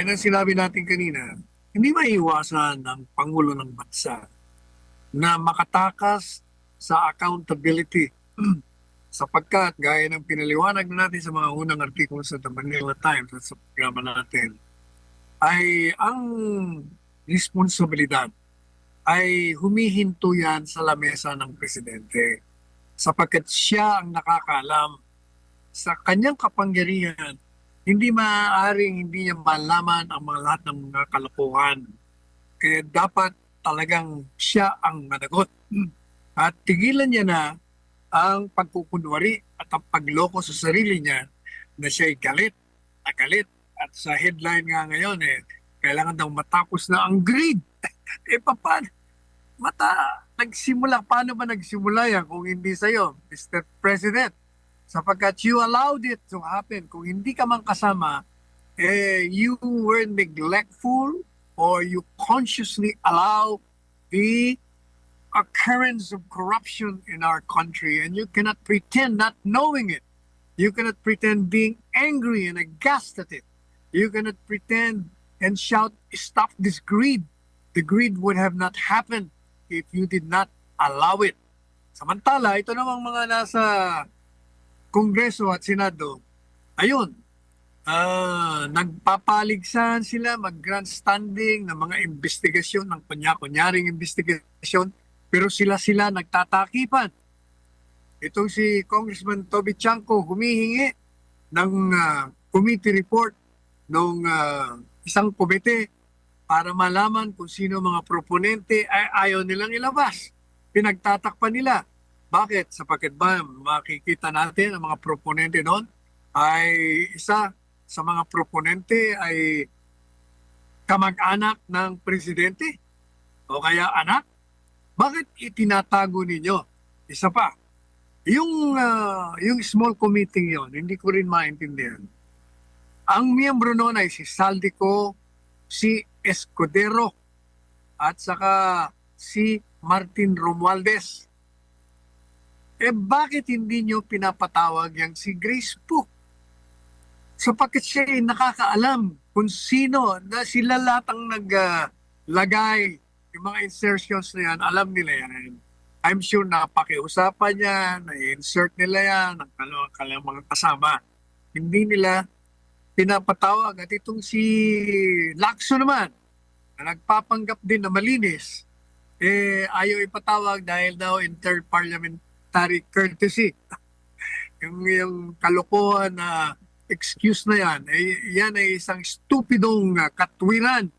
gaya ng sinabi natin kanina, hindi maiwasan ng Pangulo ng Bansa na makatakas sa accountability. Sapagkat gaya ng pinaliwanag na natin sa mga unang artikulo sa The Manila Times at sa programa natin, ay ang responsibilidad ay humihinto yan sa lamesa ng presidente. Sapagkat siya ang nakakaalam sa kanyang kapangyarihan hindi maaaring hindi niya malaman ang mga lahat ng mga kalokohan. Kaya dapat talagang siya ang managot. At tigilan niya na ang pagkukunwari at ang pagloko sa sarili niya na siya'y galit, na galit. At sa headline nga ngayon, eh, kailangan daw matapos na ang greed. eh, paano? Mata, nagsimula, paano ba nagsimula yan kung hindi sa'yo, Mr. President? Sapagkat you allowed it to happen. Kung hindi ka man kasama, eh, you were neglectful or you consciously allow the occurrence of corruption in our country and you cannot pretend not knowing it. You cannot pretend being angry and aghast at it. You cannot pretend and shout, stop this greed. The greed would have not happened if you did not allow it. Samantala, ito namang mga nasa Kongreso at Senado, ayun, ah nagpapaligsahan sila, mag-grandstanding ng mga investigasyon, ng kunya-kunyaring investigasyon, pero sila-sila nagtatakipan. Itong si Congressman Toby Chanko humihingi ng ah, committee report ng isang komite para malaman kung sino mga proponente ay ayaw nilang ilabas. Pinagtatakpan nila. Bakit? Sapagkat ba makikita natin ang mga proponente doon ay isa sa mga proponente ay kamag-anak ng presidente o kaya anak? Bakit itinatago ninyo? Isa pa, yung, ah, yung small committee yon hindi ko rin maintindihan. Ang miyembro noon ay si Saldico, si Escudero, at saka si Martin Romualdez. Eh bakit hindi nyo pinapatawag yang si Grace Pook? Sapagkat siya ay nakakaalam kung sino na sila lahat ang naglagay yung mga insertions na yan, alam nila yan. I'm sure napakiusapan niya, na-insert nila yan, ang kal- kanilang mga kasama. Hindi nila pinapatawag. At itong si Lacson naman, na nagpapanggap din na malinis, eh ayaw ipatawag dahil daw in third parliamentary courtesy. yung, yung kalokohan na excuse na yan, eh, yan ay isang stupidong uh, katwiran.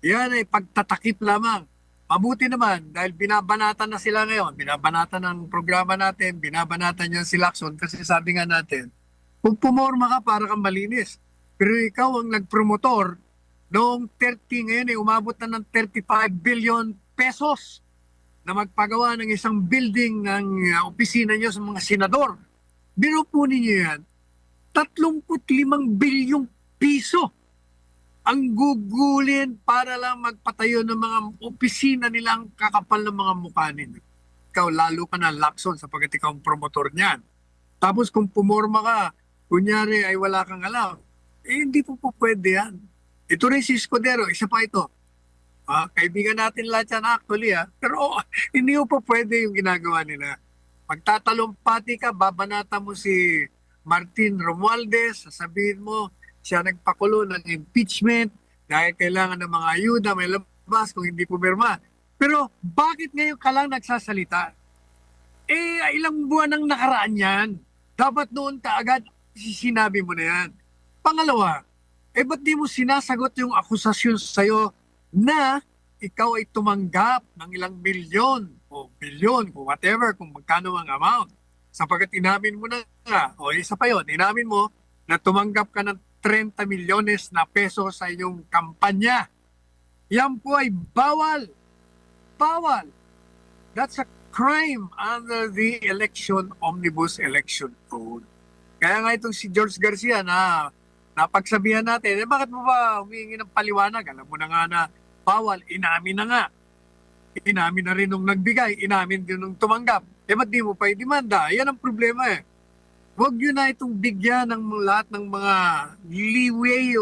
Yan ay pagtatakip lamang. Mabuti naman dahil binabanatan na sila ngayon. Binabanatan ng programa natin, binabanatan niya si Lacson kasi sabi nga natin, kung pumorma ka para kang malinis. Pero ikaw ang nagpromotor noong 30 ngayon ay umabot na ng 35 billion pesos na magpagawa ng isang building ng uh, opisina niyo sa mga senador. Biro po ninyo yan, 35 bilyong piso ang gugulin para lang magpatayo ng mga opisina nila ang kakapal ng mga mukha ninyo. Ikaw lalo ka na lakson sapagkat ikaw ang promotor niyan. Tapos kung pumorma ka, kunyari ay wala kang alam, eh hindi po po pwede yan. Ito rin si Escudero, isa pa ito. Ah, kaibigan natin lahat yan actually ha. Pero oh, hindi po pwede yung ginagawa nila. Magtatalumpati ka, babanata mo si Martin Romualdez, sasabihin mo, siya nagpakulo ng impeachment dahil kailangan ng mga ayuda, may labas kung hindi pumirma. Pero bakit ngayon ka lang nagsasalita? Eh, ilang buwan ang nakaraan yan. Dapat noon ka agad sinabi mo na yan. Pangalawa, eh ba't di mo sinasagot yung akusasyon sa'yo na ikaw ay tumanggap ng ilang milyon o bilyon o whatever kung magkano ang amount. Sapagkat inamin mo na nga, o isa pa yun, inamin mo na tumanggap ka ng 30 milyones na peso sa inyong kampanya. Yan po ay bawal. Bawal. That's a crime under the election omnibus election code. Kaya nga itong si George Garcia na napagsabihan natin, eh bakit mo ba humingi ng paliwanag? Alam mo na nga na bawal, inamin na nga. Inamin na rin nung nagbigay, inamin din nung tumanggap. Eh ba't di mo pa i-demanda? Yan ang problema eh. Huwag yun na itong bigyan ng lahat ng mga leeway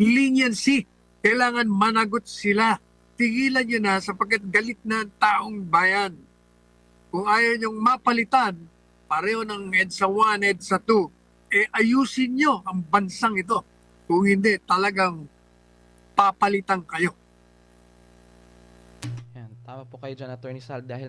leniency. Kailangan managot sila. Tigilan nyo na sapagkat galit na ang taong bayan. Kung ayaw nyong mapalitan, pareho ng EDSA 1, EDSA 2, eh ayusin nyo ang bansang ito. Kung hindi, talagang papalitan kayo. Yan, tama po kayo dyan, Attorney Sal, dahil